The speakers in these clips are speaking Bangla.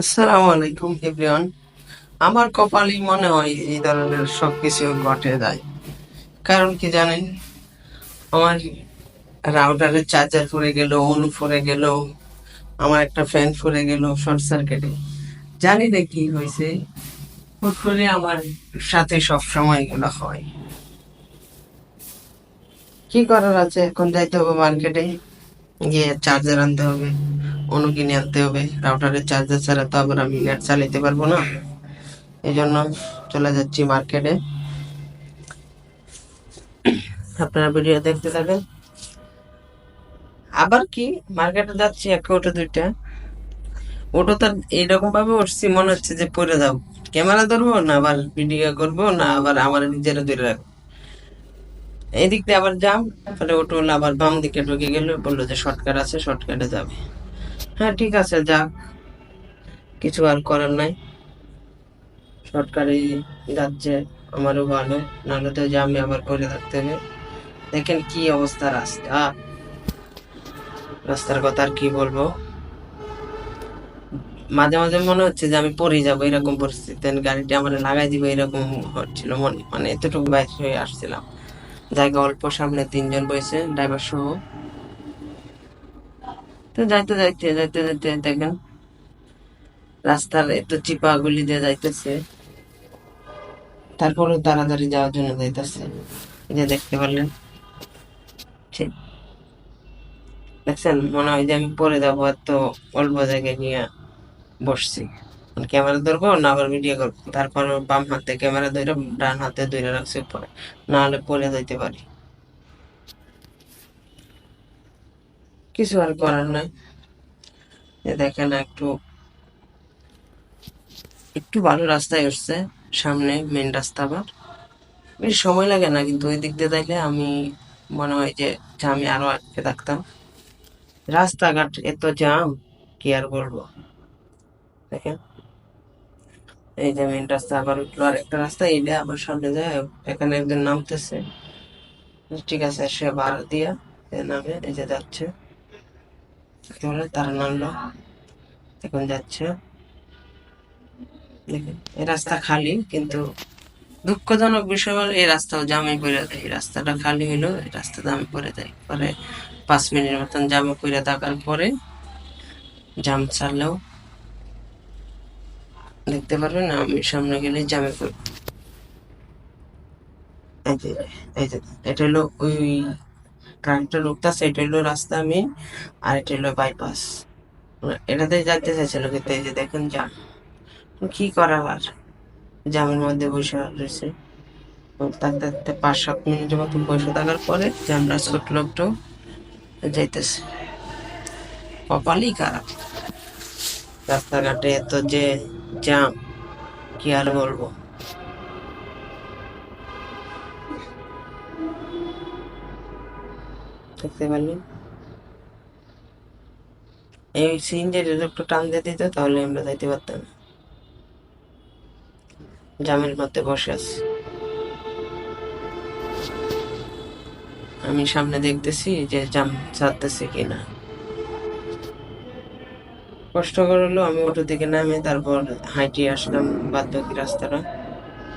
আসসালামু আলাইকুম এভরিওয়ান। আমার কপালই মনে হয় এই ধরনের সব কিছু ঘটে যায়। কারণ কি জানেন, আমার রাউটারের চার্জার ফুরে গেল, অনু ফুরে গেল, আমার একটা ফ্যান ফুরে গেল শর্ট সার্কিটে জানি না কি হয়েছে, হুট করে আমার সাথে সব সময় এগুলো হয়। কি করার আছে? এখন যাইতে হবে মার্কেটে গিয়ে চার্জার আনতে হবে, অনু কিনে আনতে হবে রাউটারের চার্জার ছাড়া তো আবার আমি নেট চালাতে পারব না। এই জন্য চলে যাচ্ছি মার্কেটে আপনারা ভিডিও দেখতে থাকেন আবার কি মার্কেটে যাচ্ছি একটা ওটা দুইটা। ওটা তো এইরকম ভাবে উঠছি, মনে হচ্ছে যে পরে যাও। ক্যামেরা ধরবো না আবার ভিডিও করব না আবার আমার নিজেরা ধরে রাখব? এদিক দিয়ে আবার যাম তাহলে ওটো আবার বাম দিকে ঢুকে গেল, বলল যে শর্টকাট আছে শর্টকাটে যাবে। হ্যাঁ ঠিক আছে, যাক। কিছু আর করার নাই। শর্টকাটে যাচ্ছে আমারও ভালো, নাহলে তো জামে আবার পরে থাকতে হবে। দেখেন কি অবস্থা রাস্তা। রাস্তার কথা আর কি বলব? মাঝে মাঝে মনে হচ্ছে যে আমি পড়ে যাব এরকম পরিস্থিতি গাড়িটা আমার লাগাই দিবে এরকম হচ্ছিল মনে মানে এতটুকু বাইরে হয়ে আসছিলাম। জায়গা অল্প সামনে তিনজন বসে ড্রাইভার সহ। তো যাইতে যাইতে যাইতে যাইতে দেখেন, রাস্তার এত চিপা গুলি দিয়ে যাইতেছে। তারপরে তাড়াতাড়ি যাওয়ার জন্য যাইতেছে। যে দেখতে পারলেন। ঠিক দেখছেন? মনে হয় যে আমি পরে যাব এত অল্প জায়গায় নিয়ে বসছি। ক্যামেরা ধরবো না আবার ভিডিও করব। তারপর বাম হাতে ক্যামেরা ধরে ডান হাতে ধরে রাখছি উপরে। না হলে পরে যাইতে পারি। কিছু আর করার নাই। দেখেন একটু একটু ভালো রাস্তায় উঠছে, সামনে মেন রাস্তা আবার। বেশ সময় লাগে না, কিন্তু ওই দিক দিয়ে দেখলে আমি মনে হয় যে আমি আরও আটকে থাকতাম। রাস্তাঘাট এত জাম, কি আর বলব? দেখেন। এই যে মেন রাস্তা, আবার উঠল আর একটা রাস্তা এইটা আবার সামনে যায়, এখানে একজন নামতেছে। ঠিক আছে, সে ভাড়া দিয়া নামে, এই যে যাচ্ছে। তারা নামলো, এখন যাচ্ছে। দেখেন, এই রাস্তা খালি, কিন্তু দুঃখজনক বিষয় হলো, এই রাস্তাও জামে পড়ে দেয় রাস্তাটা খালি হইল, এই রাস্তা জামে পড়ে দেয় পরে পাঁচ মিনিট মতন জামে পড়ে থাকার পরে জাম ছাড়লেও দেখতে পারবেন আমি সামনে গেলে জামে পড়ব যে এটা হলো ওই ট্রাকটা ঢুকতেছে এটা হলো রাস্তা মেন আর এটা হলো বাইপাস এটাতে যাইতে চাইছিল কিন্তু এই যে দেখেন জাম কি করার আর? জামের মধ্যে বসে রয়েছে। থাকতে থাকতে পাঁচ সাত মিনিটের মতো বসে থাকার পরে জামরা ছোট লোকটাও যাইতেছে। কপালই খারাপ। রাস্তাঘাটে এত যে জাম কি আর বলব? দেখতে পারলেন এই সিলিন্ডার একটু টান দিয়ে দিত, তাহলে আমরা যাইতে পারতাম। জামের মধ্যে বসে আছি। আমি সামনে দেখতেছি যে জাম ছাড়তেছে কিনা। কষ্টকর হলো আমি অটো থেকে নামে তারপর হাইটে আসলাম বাদ বাকি রাস্তাটা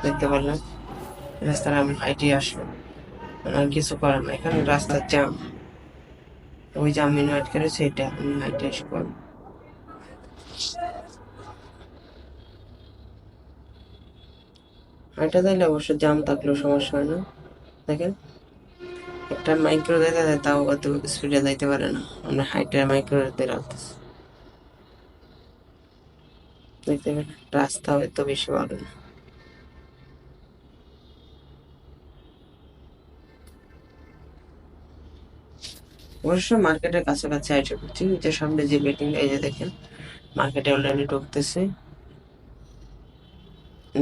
দেখতে পারলাম। রাস্তাটা আমি হাইটে আসলাম। আর কিছু করার না এখানে রাস্তার জ্যাম ওই যে আমি ওয়েট করে সেটা আমি হাইটে এসে করব। হাইটা দিলে অবশ্য জ্যাম থাকলেও সমস্যা হয় না। দেখেন, একটা মাইক্রো দেখা যায়, তাও অত স্পিডে যাইতে পারে না। আমরা মাইক্রো দিয়ে রাখতেছি। দেখতে রাস্তাও এত বেশি ভালো না। অবশ্য মার্কেটের কাছাকাছি আইসে করছি যে সামনে যে বেটিং এই যে দেখেন, মার্কেটে অলরেডি ঢুকতেছে।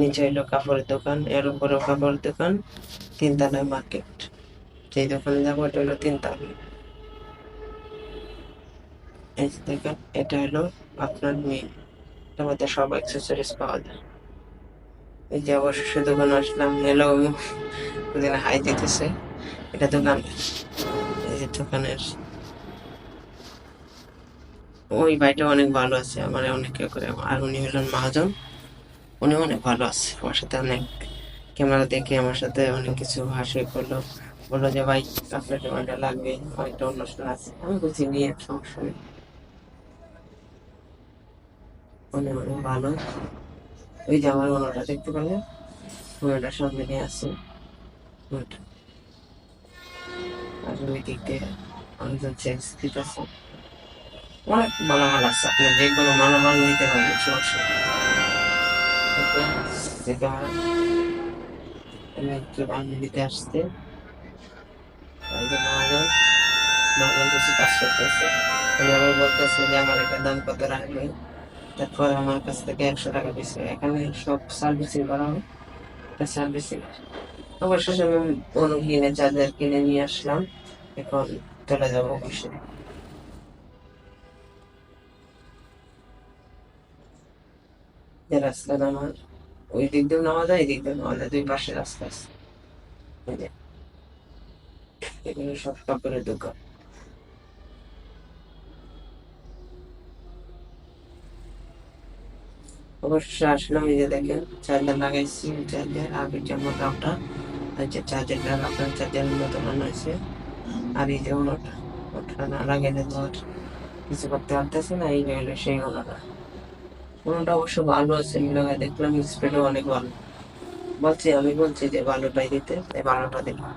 নিচে হইল কাপড়ের দোকান, এর উপরে কাপড়ের দোকান, তিনতলায় মার্কেট। যেই দোকানে যাব, এটা হলো তিনতলা। এই যে দেখেন, এটা হলো আপনার মেয়ে মধ্যে সব অ্যাক্সেসরিজ পাওয়া যায়। এই যে অবশ্য দোকানে আসলাম হ্যালো ওদিন হাই দিতেছে। এটা দোকান, এই যে দোকানের, ওই ভাইটা অনেক ভালো আছে আমার অনেক কেউ করে। আর উনি হলেন মহাজন, উনি অনেক ভালো আছে। আমার সাথে অনেক ক্যামেরা দেখে আমার সাথে অনেক কিছু হাসি করল। বলল যে, ভাই, আপনার ক্যামেরাটা লাগবে, অনেকটা অনুষ্ঠান আছে। আমি বলছি, নিয়ে সমস্যা নেই। অনেক অনেক ভালো। ওই যে আমার ওনাটা দেখতে পেলেন ওনাটার সামনে নিয়ে আসছে। আর ওই দিক অনেকজন চেঞ্জ দিতেছে। অনেক মালামাল আছে, আপনার যে কোনো মালামাল নিতে পারবেন, সমস্যা আমি একটু বানিয়ে দিতে আসতে এই যে মহাজন মহাজন কিছু কাজ করতেছে। উনি আবার বলতেছে যে আমার এটা দাম কত রাখবে তারপর আমার কাছ থেকে একশো টাকা দিচ্ছে এখানে সব সার্ভিসিং করা হয়। সার্ভিসিং অবশেষে আমি অনু কিনে চার্জার কিনে নিয়ে আসলাম, এখন চলে যাব অফিসে। যে রাস্তা আমার, ওই দিক দিয়ে নামা যায় দিক দিয়ে নামা যায়। দুই পাশে রাস্তা আছে। এগুলো সব কাপড়ের দোকান। অবশ্য আসলাম এই যে দেখেন চার্জার লাগাইছি চার্জার ওই যে আর যে চার্জারটা আপনার চার্জার আনা হয়েছে। আর এই যে ওনাটা ওটা না লাগাইলে তো আর কিছু করতে পারতেছে না, এই হলো সেই ওনাটা ওনাটা অবশ্য ভালো আছে লাগাই দেখলাম স্প্রেডও অনেক ভালো। বলছি, আমি বলছি যে ভালোটাই দিতে, তাই ভালোটা দিলাম